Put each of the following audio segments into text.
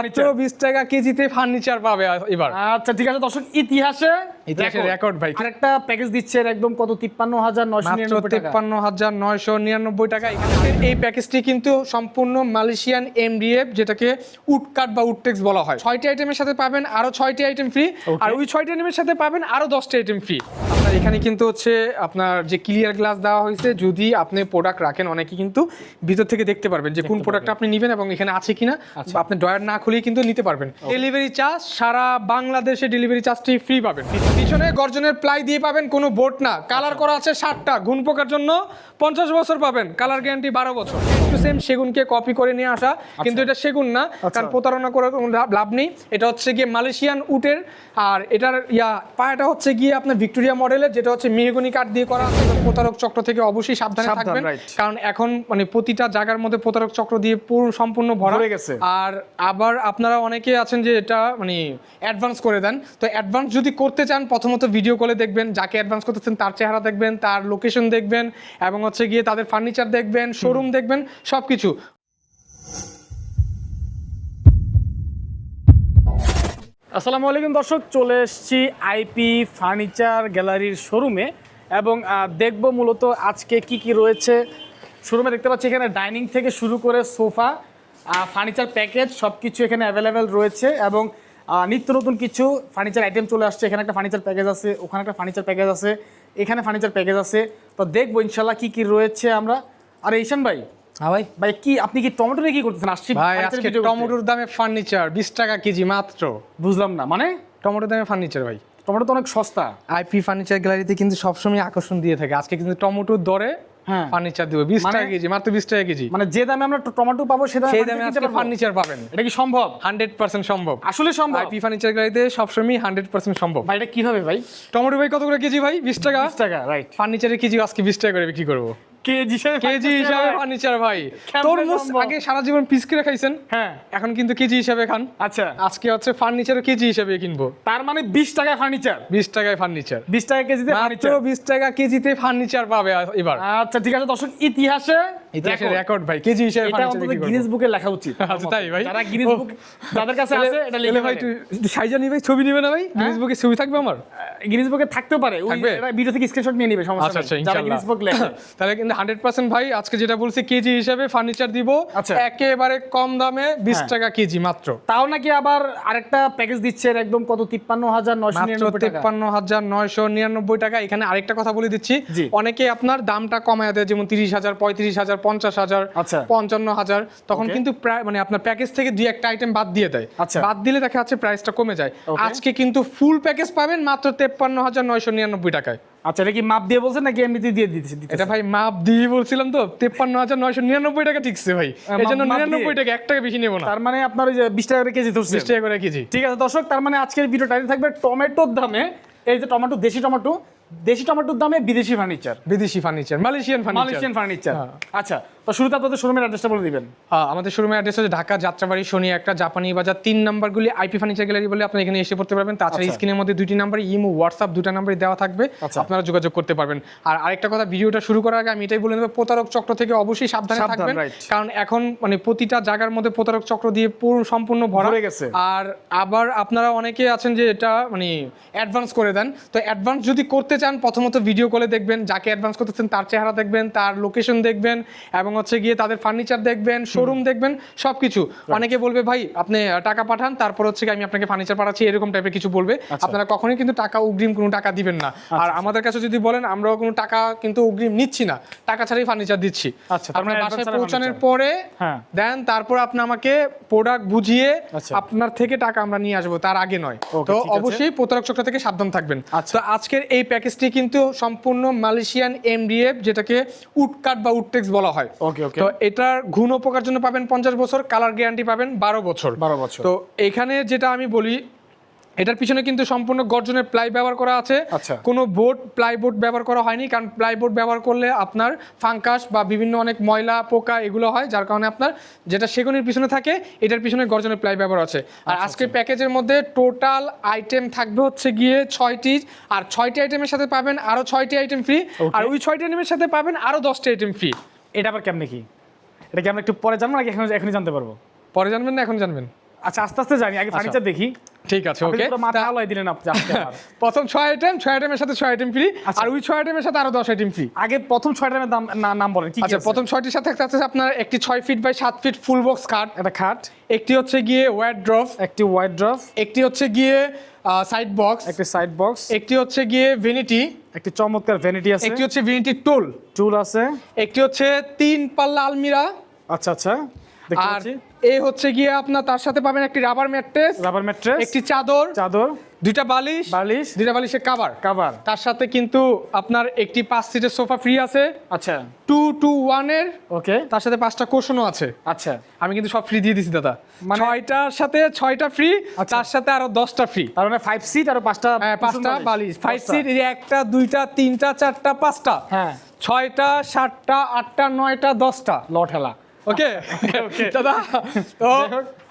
মাত্র বিশ টাকা কেজিতে ফার্নিচার পাবে এবার। আচ্ছা ঠিক আছে দর্শক ইতিহাসে ইতিহাসের record ভাই। আরেকটা প্যাকেজ দিচ্ছে একদম কত? তিপ্পান্ন হাজার নয়শো মাত্র নিরানব্বই টাকা। তেপ্পান্ন হাজার নয়শো নিরানব্বই টাকা। এখানে এই প্যাকেজটি কিন্তু সম্পূর্ণ মালয়েশিয়ান এমডিএফ যেটাকে উডকাট বা উডটেক্স বলা হয়। ছয়টি আইটেমের সাথে পাবেন আরও ছয়টি আইটেম ফ্রি আর ওই ছয়টি আইটেমের সাথে পাবেন আরও দশটি আইটেম ফ্রি এখানে কিন্তু হচ্ছে আপনার যে ক্লিয়ার গ্লাস দেওয়া হয়েছে যদি আপনি প্রোডাক্ট রাখেন অনেকে কিন্তু ভিতর থেকে দেখতে পারবেন যে কোন প্রোডাক্টটা আপনি নেবেন এবং এখানে আছে কিনা আচ্ছা। আপনি ডয়ার না খুলেই কিন্তু নিতে পারবেন। ডেলিভারি চার্জ সারা বাংলাদেশে ডেলিভারি চার্জটি ফ্রি পাবেন। পিছনে গর্জনের প্লাই দিয়ে পাবেন কোনো বোর্ড না। কালার করা আছে ষাটটা ঘুন পোকার জন্য পঞ্চাশ বছর পাবেন। কালার গ্যারান্টি বারো বছর। একটু সেম সেগুনকে কপি করে নিয়ে আসা কিন্তু এটা সেগুন না কারণ প্রতারণা করার কোনো লাভ- নেই। এটা হচ্ছে গিয়ে মালয়েশিয়ান উটের আর এটার ইয়া পায়াটা হচ্ছে গিয়ে আপনার ভিক্টোরিয়া মডেলের যেটা হচ্ছে মেহগনি কাঠ দিয়ে করা আছে প্রতারক চক্র থেকে অবশ্যই সাবধানে থাকবেন. কারণ এখন মানে প্রতিটা জায়গার মধ্যে প্রতারক চক্র দিয়ে পুরো সম্পূর্ণ ভরা। ভরে গেছে। আর আবার আপনারা অনেকে আছেন যে এটা মানে অ্যাডভান্স করে দেন। তো অ্যাডভান্স যদি করতে চান প্রথমত ভিডিও কলে দেখবেন যাকে অ্যাডভান্স করতেছেন তার চেহারা দেখবেন তার লোকেশন দেখবেন এবং হচ্ছে গিয়ে তাদের ফার্নিচার দেখবেন শোরুম দেখবেন সব কিছু আসসালামু আলাইকুম দর্শক, চলে এসেছি আইপি ফার্নিচার গ্যালারির শোরুমে এবং দেখব মূলত আজকে কি কি রয়েছে। শোরুমে দেখতে পাচ্ছি এখানে ডাইনিং থেকে শুরু করে সোফা ফার্নিচার প্যাকেজ সব কিছু এখানে অ্যাভেলেবেল রয়েছে এবং নিত্য নতুন কিছু ফার্নিচার আইটেম চলে আসছে। এখানে একটা ফার্নিচার প্যাকেজ আছে, ওখানে একটা ফার্নিচার প্যাকেজ আছে, এখানে ফার্নিচার প্যাকেজ আছে। তো দেখব ইনশাল্লাহ কি কি রয়েছে আমরা। আর ঈশান ভাই হ্যাঁ ভাই। ভাই কি আপনি কি টমেটো নিয়ে কি করতেছেন? আসছি ভাই আজকে টমেটোর দামে ফার্নিচার বিশ টাকা কেজি মাত্র। বুঝলাম না মানে? টমেটোর দামে ফার্নিচার ভাই। টমেটো তো অনেক সস্তা। আইপি ফার্নিচার গ্যালারিতে কিন্তু সবসময় আকর্ষণ দিয়ে থাকে। আজকে কিন্তু টমেটোর দরে ফার্নিচার দিব। বিশ টাকা কেজি মাত্র বিশ টাকা কেজি। যে দামে আমরা টমেটো পাবো সে দামে সেই দামে কিনতে আজকে ফার্নিচার পাবেন। এটা কি সম্ভব? হান্ড্রেড পার্সেন্ট সম্ভব। আসলে সম্ভব। আইপি ফার্নিচার সবসময় হান্ড্রেড পার্সেন্ট সম্ভব। ভাই এটা কীভাবে ভাই? টমেটো ভাই কত করে কেজি ভাই? বিশ টাকা? বিশ টাকা রাইট ফার্নিচারের কেজি আজকে বিশ টাকা করে বিক্রি করব। কেজি হিসাবে কেজি হিসাবে ফার্নিচার ভাই। তরমুজ আগে সারা জীবন পিস করে খাইছেন হ্যাঁ। এখন কিন্তু কেজি হিসাবে খান। আচ্ছা। আজকে হচ্ছে ফার্নিচারও কেজি হিসাবে কিনবো। তার মানে বিশ টাকা ফার্নিচার? বিশ টাকায় ফার্নিচার। বিশ টাকা কেজিতে ফার্নিচার? বিশ টাকা কেজিতে ফার্নিচার পাবে এবার। আচ্ছা ঠিক আছে দর্শক ইতিহাসে ইতিহাসের রেকর্ড ভাই কেজি হিসাবে এটা ফার্নিচার গিনেস বুকে লেখা উচিত। আচ্ছা, তাই ভাই? যারা গিনেস বুক যাদের কাছে আছে এটা লিখে ভাই ভাই সাইজা নিবে ছবি নিবে না ভাই? গিনেস বুকে ছবি থাকবে আমার? গিনেস বুকে থাকতেও পারে। ওই ভিডিও থেকে স্ক্রিনশট নিয়ে নিবে সমস্যা নেই। যারা গিনেস বুক লেখে। তাহলে কিন্তু হান্ড্রেড পার্সেন্ট ভাই আজকে যেটা বলছি কেজি হিসাবে ফার্নিচার দিব। আচ্ছা। একেবারে কম দামে বিশ হ্যাঁ। টাকা কেজি মাত্র। তাও নাকি আবার আরেকটা প্যাকেজ দিচ্ছে একদম কত? তিপ্পান্ন হাজার নয়শো টাকা। হাজার নয়শো নিরানব্বই টাকা। এখানে আরেকটা কথা বলে দিচ্ছি। অনেকে আপনার দামটা কমায় দেয় যেমন তিরিশ হাজার পঁয়ত্রিশ হাজার পঞ্চাশ হাজার আচ্ছা। পঞ্চান্ন হাজার। তখন কিন্তু প্রায় মানে আপনার প্যাকেজ থেকে দুই একটা আইটেম বাদ দিয়ে দেয়। আচ্ছা। বাদ দিলে দেখা যাচ্ছে প্রাইসটা কমে যায়। আজকে কিন্তু ফুল প্যাকেজ পাবেন মাত্র তেপ্পান্ন হাজার নয়শো নিরানব্বই টাকায়। আচ্ছা এটা কি মাপ দিয়ে বলছেন নাকি এমনিতে দিয়ে দিতেছে এটা ভাই মাপ দিয়ে বলছিলাম তো তেপ্পান্ন হাজার নয়শো নিরানব্বই টাকা ঠিকছে ভাই। এই জন্য নিরানব্বই টাকা এক টাকা বেশি নেব না। তার মানে আপনার ওই যে বিশ টাকা করে কেজি ধরছে। বিশ টাকা করে কেজি। ঠিক আছে দর্শক তার মানে আজকের ভিডিও টাইটেল থাকবে টমেটোর দামে। এই যে টমেটো দেশি টমেটো দেশি টমেটোর দামে বিদেশি ফার্নিচার বিদেশি furniture Malaysian furniture Malaysian furniture হ্যাঁ। আচ্ছা তো শুরুতে আপনাদের শোরুমের অ্যাড্রেসটা বলে দিবেন। হ্যাঁ, আমাদের শোরুমের অ্যাড্রেস হচ্ছে ঢাকা যাত্রাবাড়ি শনি একটা জাপানি বাজার। তিন নাম্বারগুলি আইপি ফার্নিচার গ্যালারি বলে আপনি এখানে এসে পড়তে পারবেন। তাছাড়া আচ্ছা। স্ক্রিনের মধ্যে দুইটি নাম্বার ইমো হোয়াটসঅ্যাপ দুটা নাম্বারই দেওয়া থাকবে। আচ্ছা। আপনারা যোগাযোগ করতে পারবেন। আর আরেকটা কথা ভিডিওটা শুরু করার আগে আমি এটাই বলে নেব প্রতারক চক্র থেকে অবশ্যই সাবধানে থাকবেন। কারণ এখন মানে প্রতিটা জায়গার মধ্যে প্রতারক চক্র দিয়ে পুরো সম্পূর্ণ ভরা। ভরে গেছে। আর আবার আপনারা অনেকে আছেন যে এটা মানে অ্যাডভান্স করে দেন। তো অ্যাডভান্স যদি করতে চান প্রথমত ভিডিও কলে দেখবেন যাকে অ্যাডভান্স করতেছেন তার চেহারা দেখবেন তার লোকেশন দেখবেন এবং হচ্ছে গিয়ে তাদের ফার্নিচার দেখবেন শোরুম দেখবেন সবকিছু। অনেকে বলবে ভাই আপনি টাকা পাঠান তারপর হচ্ছে আমি আপনাকে ফার্নিচার পাঠাচ্ছি এরকম টাইপের কিছু বলবে। আচ্ছা। আপনারা কখনোই কিন্তু টাকা অগ্রিম কোনো টাকা দিবেন না। আর আমাদের কাছে যদি বলেন আমরাও কোনো টাকা কিন্তু অগ্রিম নিচ্ছি না। টাকা ছাড়াই ফার্নিচার দিচ্ছি। আচ্ছা, আপনার বাসায় পৌঁছানোর পরে হ্যাঁ। দেন তারপর আপনি আমাকে প্রোডাক্ট বুঝিয়ে আচ্ছা। আপনার থেকে টাকা আমরা নিয়ে আসব তার আগে নয়। তো অবশ্যই প্রতারক চক্র থেকে সাবধান থাকবেন। আচ্ছা। তো আজকের এই প্যাকেজটি কিন্তু সম্পূর্ণ মালয়েশিয়ান এমডিএফ যেটাকে উডকাট বা উডটেক্স বলা হয়। ওকে ওকে তো এটার ঘুণ উপকার জন্য পাবেন পঞ্চাশ বছর কালার গ্যারান্টি পাবেন বারো বছর। বারো বছর। তো এখানে যেটা আমি বলি এটার পিছনে কিন্তু সম্পূর্ণ গর্জনের প্লাই ব্যবহার করা আছে। আচ্ছা। কোনো বোর্ড প্লাইবোর্ড ব্যবহার করা হয়নি কারণ প্লাইবোর্ড ব্যবহার করলে আপনার ফাঙ্কাস বা বিভিন্ন অনেক ময়লা পোকা এগুলো হয় যার কারণে আপনার যেটা সেগুনের পিছনে থাকে এটার পিছনে গর্জনের প্লাই ব্যবহার আছে। আর আজকে প্যাকেজের মধ্যে টোটাল আইটেম থাকবে হচ্ছে গিয়ে ছয়টি আর ছয়টি আইটেমের সাথে পাবেন আরও ছয়টি আইটেম ফ্রি আর ওই ছয়টি আইটেমের সাথে পাবেন আরও দশটি আইটেম ফ্রি এটা আবার কেমনে কি? এটা কি আমরা একটু পরে জানব নাকি এখন এখনই জানতে পারব? পরে জানবেন না এখন জানবেন। আচ্ছা আস্তে আস্তে জানি আগে ফার্নিচার দেখি। ঠিক আছে ওকে মাথা হালাই দিলেন আপনি। প্রথম ছয় আইটেম ছয় আইটেমের সাথে ছয় আইটেম ফ্রি আচ্ছা। আর ওই ছয় আইটেমের সাথে আরও দশ আইটেম ফ্রি আগে প্রথম ছয়টা দাম না- নাম বলেন কি আচ্ছা? প্রথম ছয়টির সাথে থাকতে আছে আপনার একটি ছয় ফিট বাই সাত ফিট ফুল বক্স খাট একটা খাট একটি হচ্ছে গিয়ে ওয়ার ড্রপ একটি হোয়াইট ড্রপ একটি হচ্ছে গিয়ে সাইড বক্স একটি সাইড বক্স একটি হচ্ছে গিয়ে ভেনিটি একটি চমৎকার ভ্যানিটি আছে। একটি হচ্ছে ভেনিটি টুল টুল আছে। একটি হচ্ছে তিন পাল্লা আলমিরা। আচ্ছা আচ্ছা। আর এই হচ্ছে গিয়ে আপনার তার সাথে পাবেন একটি রাবার ম্যাট্রেস রাবার ম্যাট্রেস একটি চাদর চাদর দুইটা বালিশ বালিশ দুইটা বালিশের কাভার কাভার তার সাথে কিন্তু আপনার একটি পাঁচ সিটের সোফা ফ্রি আছে। আচ্ছা। টু টু ওয়ানের ওকে তার সাথে পাঁচটা কোশনও আছে। আচ্ছা। আমি কিন্তু সব ফ্রি দিয়ে দিছি দাদা। মানে- ছয়টার সাথে ছয়টা ফ্রি আচ্ছা। তার সাথে আরও দশটা ফ্রি তার মানে ফাইভ সিট আর পাঁচটা হ্যাঁ পাঁচটা বালিশ। ফাইভ সিট একটা দুইটা তিনটা চারটা পাঁচটা। হ্যাঁ। ছয়টা সাতটা আটটা নয়টা দশটা লট হেলা ওকে দাদা তো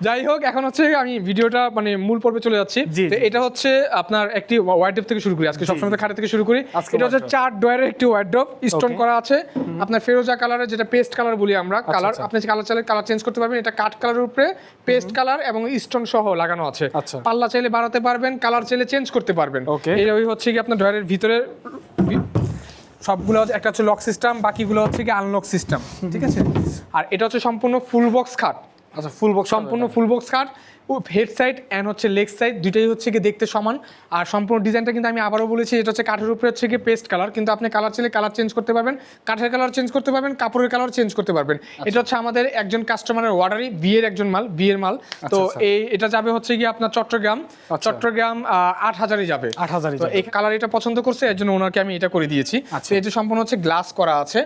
যাই হোক। এখন হচ্ছে আমি ভিডিওটা মানে মূল পর্বে চলে যাচ্ছি। তো এটা হচ্ছে আপনার একটি ওয়ার্ড্রপ থেকে শুরু করি। আজকে সবসময় খাটে থেকে শুরু করি। এটা হচ্ছে চার ডয়ারের একটি ওয়ার্ড্রপ স্টোন করা আছে। আপনার ফেরোজা কালারের যেটা পেস্ট কালার বলি আমরা কালার আচ্ছা। আপনি কালার চাইলে কালার চেঞ্জ করতে পারবেন এটা কাঠ কালারের উপরে পেস্ট কালার এবং স্টোন সহ লাগানো আছে। আচ্ছা। পাল্লা চাইলে বাড়াতে পারবেন কালার চাইলে চেঞ্জ করতে পারবেন। ওই হচ্ছে কি আপনার ডয়ারের ভিতরে সবগুলো হচ্ছে একটা হচ্ছে লক সিস্টেম বাকিগুলো হচ্ছে কি আনলক সিস্টেম ঠিক আছে? আর এটা হচ্ছে সম্পূর্ণ ফুল বক্স খাট আচ্ছা ফুল বক্স সম্পূর্ণ ফুল বক্স খাট হেড সাইড অ্যান্ড হচ্ছে লেগ সাইড দুইটাই হচ্ছে কি দেখতে সমান। আর সম্পূর্ণ ডিজাইনটা কিন্তু আমি আবারও বলেছি এটা হচ্ছে কাঠের উপরে হচ্ছে কি পেস্ট কালার কিন্তু আপনি কালার চাইলে কালার চেঞ্জ করতে পারবেন কাঠের কালার চেঞ্জ করতে পারবেন কাপড়ের কালার চেঞ্জ করতে পারবেন। এটা হচ্ছে আমাদের একজন কাস্টমারের অর্ডারই বিয়ের একজন মাল বিয়ের মাল। তো আচ্ছা। এই এটা যাবে হচ্ছে কি আপনার চট্টগ্রাম। আচ্ছা। চট্টগ্রাম আট হাজারই যাবে। আট হাজারই তো এই কালার এটা পছন্দ করছে এর জন্য ওনাকে আমি এটা করে দিয়েছি। আচ্ছা। এটা সম্পূর্ণ হচ্ছে গ্লাস করা আছে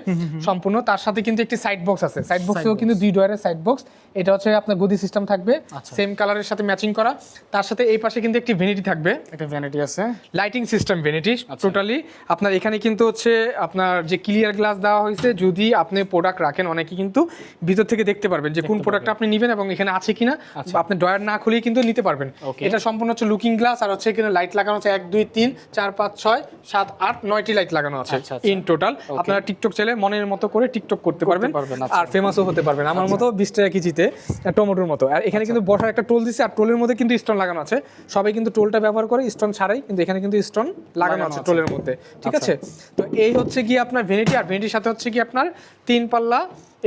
সম্পূর্ণ। তার সাথে কিন্তু একটি সাইড বক্স আছে। সাইড বক্সেও কিন্তু দুই ডয়ারের সাইড বক্স এটা হচ্ছে আপনার গদি সিস্টেম থাকবে। সেম সেম কালারের সাথে ম্যাচিং করা। তার সাথে এই পাশে কিন্তু একটি ভেনিটি থাকবে। একটা ভ্যানিটি আছে। লাইটিং সিস্টেম ভেনিটি আচ্ছা। টোটালি আপনার এখানে কিন্তু হচ্ছে আপনার যে ক্লিয়ার গ্লাস দেওয়া হয়েছে যদি আপনি প্রোডাক্ট রাখেন অনেকে কিন্তু ভিতর থেকে দেখতে পারবেন যে কোন প্রোডাক্ট আপনি নেবেন এবং এখানে আছে কিনা আচ্ছা। আপনি ডয়ার না খুলেই কিন্তু নিতে পারবেন। এটা সম্পূর্ণ হচ্ছে লুকিং গ্লাস আর হচ্ছে এখানে লাইট লাগানো আছে এক দুই তিন চার পাঁচ ছয় সাত আট নয়টি লাইট লাগানো আছে আচ্ছা, আচ্ছা। ইন টোটাল আপনারা টিকটক চাইলে মনের মতো করে টিকটক করতে পারবেন। আচ্ছা। আর ফেমাসও হতে পারবেন। আমার মতো বিশ টাকা কেজিতে টমেটোর মতো। আর এখানে কিন্তু বসার একটা টোল দিচ্ছে আর টোলের মধ্যে কিন্তু স্টোন লাগানো আছে। সবাই কিন্তু টোলটা ব্যবহার করে স্টোন ছাড়াই কিন্তু এখানে কিন্তু স্টোন লাগানো আছে। টোলের মধ্যে। ঠিক আচ্ছা। আছে? তো এই হচ্ছে কি আপনার ভেনিটি আর ভেনিটির সাথে হচ্ছে কি আপনার তিন পাল্লা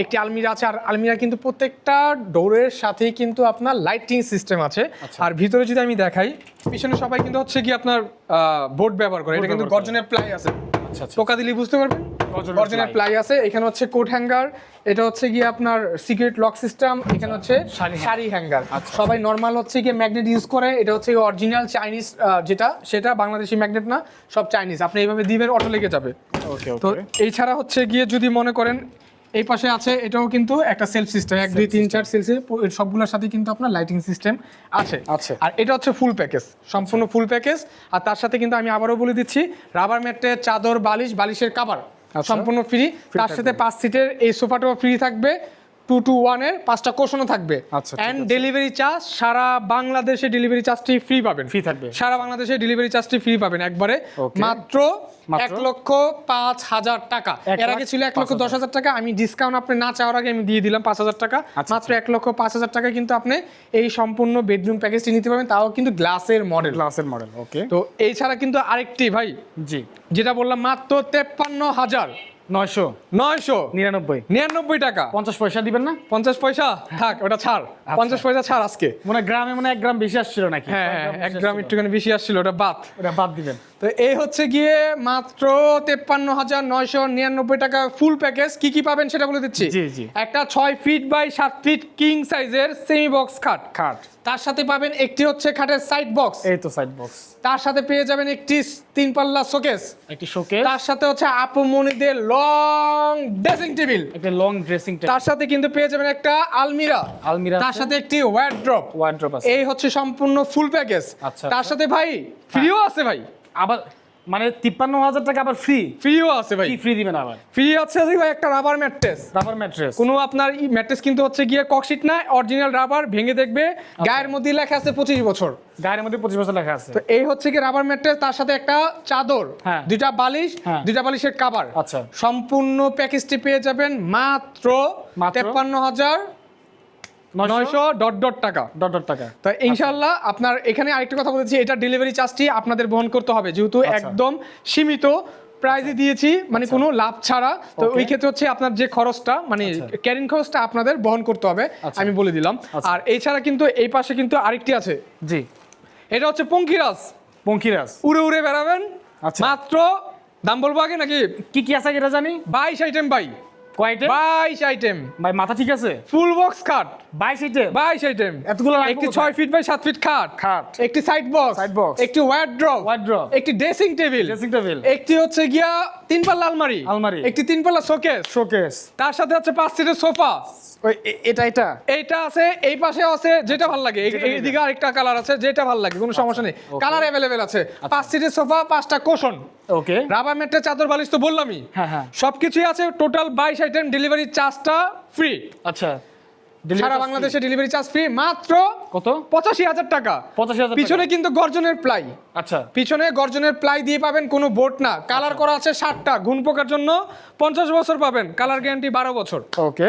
একটি আলমিরা আছে। আর আলমিরা কিন্তু প্রত্যেকটা ডোরের সাথেই কিন্তু আপনার লাইটিং সিস্টেম আছে। আচ্ছা। আর ভিতরে যদি আমি দেখাই পিছনে সবাই কিন্তু হচ্ছে কি আপনার বোর্ড ব্যবহার করে। এটা কিন্তু গর্জনের প্লাই আছে। আচ্ছা আচ্ছা। টোকা দিলে বুঝতে পারবেন। গর্জনের গর্জনের প্লাই আছে। এখানে হচ্ছে কোট হ্যাঙ্গার এটা হচ্ছে গিয়ে আপনার সিক্রেট লক সিস্টেম এখানে হচ্ছে শাড়ি হ্যাঙ্গার আচ্ছা। সবাই নর্মাল হচ্ছে গিয়ে ম্যাগনেট ইউজ করে। এটা হচ্ছে অরিজিনাল চাইনিজ যেটা সেটা বাংলাদেশি ম্যাগনেট না সব চাইনিজ আপনি এইভাবে দিবেন অটো লেগে যাবে। ওকে তো এই ছাড়া হচ্ছে গিয়ে যদি মনে করেন এই পাশে আছে এটাও কিন্তু একটা সেলফ সিস্টেম এক দুই তিন চার সেলসে সবগুলোর সাথে কিন্তু আপনার লাইটিং সিস্টেম আছে। আছে। আর এটা হচ্ছে ফুল প্যাকেজ সম্পূর্ণ ফুল প্যাকেজ আর তার সাথে কিন্তু আমি আবারও বলে দিচ্ছি রাবার ম্যাটে চাদর বালিশ বালিশের কাভার আচ্ছা। সম্পূর্ণ ফ্রি তার সাথে পাঁচ সিটের এই সোফাটাও ফ্রি থাকবে। টু টু ওয়ানের পাঁচটা কোশনও থাকবে। আচ্ছা, অ্যান্ড ডেলিভারি চার্জ সারা বাংলাদেশে ডেলিভারি চার্জটি ফ্রি পাবেন। ফ্রি থাকবে। সারা বাংলাদেশে ডেলিভারি চার্জটি ফ্রি পাবেন একবারে। মাত্র? এক লক্ষ পাঁচ হাজার টাকা। এর আগে ছিল এক লক্ষ দশ হাজার। টাকা। আমি ডিসকাউন্ট আপনি না চাওয়ার আগে আমি দিয়ে দিলাম পাঁচ হাজার টাকা। আচ্ছা, মাত্র এক লক্ষ পাঁচ হাজার টাকা কিন্তু আপনি এই সম্পূর্ণ বেডরুম প্যাকেজটি নিতে পারবেন। তাও কিন্তু গ্লাসের মডেল গ্লাসের মডেল ওকে তো এই ছাড়া কিন্তু আরেকটি ভাই। জি। যেটা বললাম মাত্র তেপ্পান্ন হাজার। নয়শো। নয়শো? নিরানব্বই। নিরানব্বই টাকা? পঞ্চাশ পয়সা দিবেন না? পঞ্চাশ পয়সা? থাক ওটা ছাড়। আচ্ছা। পঞ্চাশ পয়সা ছাড় আজকে। মনে গ্রামে মনে এক গ্রাম বেশি আসছিল নাকি? হ্যাঁ এক গ্রাম একটুখানি বেশি আসছিল ওটা বাদ। ওটা বাদ দিবেন। তো এই হচ্ছে গিয়ে মাত্র তেপ্পান্ন হাজার নয়শো নিরানব্বই টাকা ফুল প্যাকেজ কি কি পাবেন সেটা বলে দিচ্ছি। একটা ছয় ফিট বাই সাত ফিট কিং সাইজের সেমি বক্স খাট। খাট। তার সাথে পাবেন একটি হচ্ছে খাটের সাইড বক্স এই তো সাইড বক্স তার সাথে পেয়ে যাবেন একটি তিন পাল্লা শোকেস একটি শোকেস তার সাথে হচ্ছে আপু মনিদের লং ড্রেসিং টেবিল একটা লং ড্রেসিং টেবিল তার সাথে কিন্তু পেয়ে যাবেন একটা আলমিরা। আলমিরা তার সাথে একটি ওয়ার্ড্রপ ওয়ার্ড্রপ আছে। এই হচ্ছে সম্পূর্ণ ফুল প্যাকেজ আচ্ছা, তার আচ্ছা। সাথে ভাই ফ্রিও আছে ভাই। আবার মানে তিপ্পান্ন হাজার টাকা আবার ফ্রি ফ্রিও আছে ভাই। কি ফ্রি দিবেন আবার? ফ্রি আছে ভাই একটা রাবার ম্যাট্রেস রাবার ম্যাট্রেস কোনো আপনার ম্যাট্রেস কিন্তু হচ্ছে গিয়ে ককশিট না অরিজিনাল রাবার ভেঙে দেখবে। গায়ের মধ্যে লেখা আছে পঁচিশ বছর। গায়ের মধ্যে পঁচিশ বছর লেখা আছে। তো এই হচ্ছে কি রাবার ম্যাট্রেস তার সাথে একটা চাদর হ্যাঁ। দুইটা বালিশ হ্যাঁ। দুইটা বালিশের কাবার আচ্ছা। সম্পূর্ণ প্যাকেজটি পেয়ে যাবেন মাত্র মাত্র? তেপ্পান্ন হাজার নয়শো? ডট ডট টাকা ডট ডট টাকা। তো ইনশাল্লাহ আপনার এখানে আরেকটা কথা বলেছি এটা ডেলিভারি চার্জটি আপনাদের বহন করতে হবে যেহেতু আচ্ছা। একদম সীমিত প্রাইজে দিয়েছি মানে কোনো লাভ ছাড়া। তো ওই ক্ষেত্রে হচ্ছে আপনার যে খরচটা মানে আচ্ছা। ক্যারিং খরচটা আপনাদের বহন করতে হবে আচ্ছা। আমি বলে দিলাম। আচ্ছা। আর এছাড়া কিন্তু এই পাশে কিন্তু আরেকটি আছে। জি। এটা হচ্ছে পঙ্কিরাজ পঙ্কিরাজ উড়ে উড়ে বেড়াবেন। আচ্ছা। মাত্র দাম বলব আগে নাকি? কি কি আছে এটা জানি? বাইশ আইটেম বাই। কয়টা আইটেম ভাই মাথা ঠিক আছে? ফুল বক্স খাট আইটেম বাইশ আইটেম এতগুলো একটি ফিট বাই ফিট খাট খাট একটি সাইড বক্স Side box। একটি ওয়ার্ড্রপ। একটি ড্রেসিং টেবিল ড্রেসিং টেবিল একটি হচ্ছে গিয়া তিন পাল্লা আলমারি। আলমারি। একটি তিন পাল্লা শোকেস শোকেস তার সাথে হচ্ছে পাঁচ সিটের সোফা এটা এটা? এইটা আছে এই পাশে আছে যেটা ভালো লাগে। এইদিকে আরেকটা কালার আছে যেটা ভালো লাগে কোনো সমস্যা নেই। কালার অ্যাভেলেবেল আছে। পাঁচ সিটের সোফা পাঁচটা কোশন ওকে রাবার ম্যাটের চাদর বালিশ তো বললামই। হ্যাঁ হ্যাঁ। সবকিছুই আছে টোটাল বাইশ আইটেম ডেলিভারি চার্জটা ফ্রি আচ্ছা। সারা বাংলাদেশে ডেলিভারি চার্জ ফ্রি মাত্র কত? পঁচাশি হাজার টাকা। পঁচাশি হাজার পিছনে কিন্তু গর্জনের প্লাই আচ্ছা। পিছনে গর্জনের প্লাই দিয়ে পাবেন কোনো বোট না। কালার করা আছে ষাটটা। ঘুন পোকার জন্য পঞ্চাশ বছর পাবেন। কালার গ্যারান্টি বারো বছর। ওকে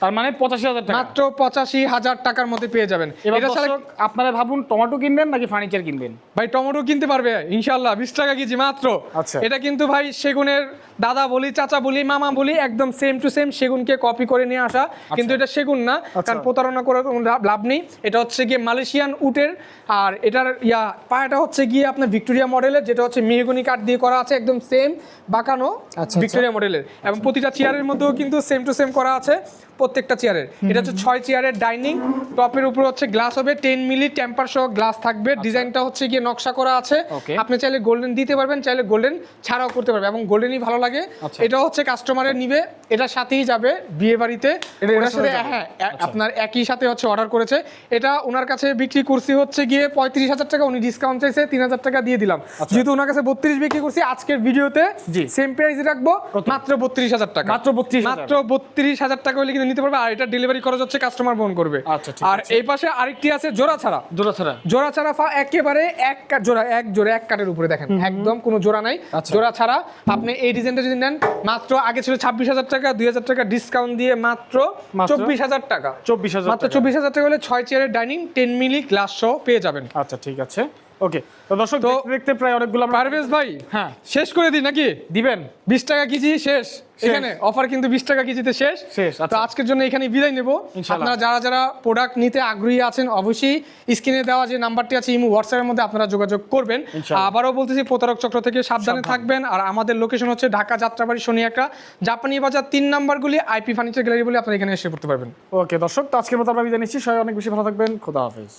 তার মানে পঁচাশি হাজার টাকা। মাত্র পঁচাশি হাজার টাকার মধ্যে পেয়ে যাবেন। এটা ছাড়া আপনারা ভাবুন টমেটো কিনবেন নাকি ফার্নিচার কিনবেন? ভাই টমেটো কিনতে পারবে ইনশাল্লাহ বিশ টাকা কেজি মাত্র। আচ্ছা। এটা কিন্তু ভাই সেগুনের দাদা বলি চাচা বলি মামা বলি একদম সেম টু সেম সেগুনকে কপি করে নিয়ে আসা। কিন্তু এটা সেগুন না কারণ প্রতারণা করে কোনো লাভ- লাভ নেই। এটা হচ্ছে গিয়ে মালয়েশিয়ান উটের আর এটার ইয়া পায়াটা হচ্ছে গিয়ে আপনার ভিক্টোরিয়া মডেলের যেটা হচ্ছে মেহগনি কাঠ দিয়ে করা আছে একদম সেম বাঁকানো আচ্ছা। ভিক্টোরিয়া মডেলের। এবং প্রতিটা চেয়ারের মধ্যেও কিন্তু সেম টু সেম করা আছে। প্রত্যেকটা চেয়ারের। এটা হচ্ছে ছয় চেয়ারের ডাইনিং টপের উপর হচ্ছে গ্লাস হবে টেন মিলি টেম্পার সহ গ্লাস থাকবে। ডিজাইনটা হচ্ছে গিয়ে নকশা করা আছে। আপনি চাইলে গোল্ডেন দিতে পারবেন চাইলে গোল্ডেন ছাড়াও করতে পারবেন এবং গোল্ডেনই ভালো লাগে। আচ্ছা। এটা হচ্ছে কাস্টমারের নিবে এটার সাথেই যাবে বিয়ে বাড়িতে। এটা- সাথে হ্যাঁ আপনার একই সাথে হচ্ছে অর্ডার করেছে। এটা ওনার কাছে বিক্রি করছি হচ্ছে গিয়ে পঁয়ত্রিশ হাজার টাকা উনি ডিসকাউন্ট চাইছে তিন হাজার টাকা দিয়ে দিলাম। যেহেতু ওনার কাছে বত্রিশ বিক্রি করছি আজকের ভিডিওতে আচ্ছা। সেম প্রাইস রাখব মাত্র বত্রিশ হাজার টাকা। মাত্র 32,000 মাত্র বত্রিশ হাজার টাকা হলে কিন্তু নিতে পারবে আর এটা ডেলিভারি খরচ হচ্ছে কাস্টমার বহন করবে। আচ্ছা, আর এই পাশে আরেকটি আছে জোড়া ছাড়া। জোড়া ছাড়া? জোড়া ছাড়া ফা একেবারে এক জোড়া এক জোড়া এক কাঠের উপরে দেখেন। একদম কোনো জোড়া নাই। আচ্ছা। জোড়া ছাড়া আপনি এই ডিজাইনটা যদি নেন মাত্র আগে ছিল ছাব্বিশ হাজার টাকা দুই হাজার টাকা ডিসকাউন্ট দিয়ে মাত্র মাত্র? চব্বিশ হাজার টাকা। চব্বিশ হাজার মাত্র চব্বিশ হাজার টাকা হলে ছয় চেয়ারের ডাইনিং টেন মিলি গ্লাস সহ পেয়ে যাবেন। আচ্ছা ঠিক আছে। ওকে তো দর্শক দেখতে প্রায় অনেকগুলো পারভেজ ভাই হ্যাঁ শেষ করে দিই নাকি? দিবেন। বিশ টাকা কেজি শেষ। এখানে অফার কিন্তু বিশ টাকা কেজিতে শেষ। শেষ, তো আচ্ছা। আজকের জন্য এখানে বিদায় নেব। আপনারা যারা যারা প্রোডাক্ট নিতে আগ্রহী আছেন অবশ্যই স্ক্রিনে দেওয়া যে নাম্বারটি আছে ইমো হোয়াটসঅ্যাপের মধ্যে আপনারা যোগাযোগ করবেন। আবারও বলতেছি প্রতারক চক্র থেকে সাবধানে থাকবেন। আর আমাদের লোকেশন হচ্ছে ঢাকা যাত্রাবাড়ি শনি একটা জাপানি বাজার তিন নাম্বারগুলি আইপি ফার্নিচার গ্যালারি বলে আপনারা এখানে এসে পড়তে পারবেন। ওকে দর্শক তো আজকের মতো আমরা বিদায় নিচ্ছি। সবাই অনেক বেশি ভালো থাকবেন। খোদা হাফেজ।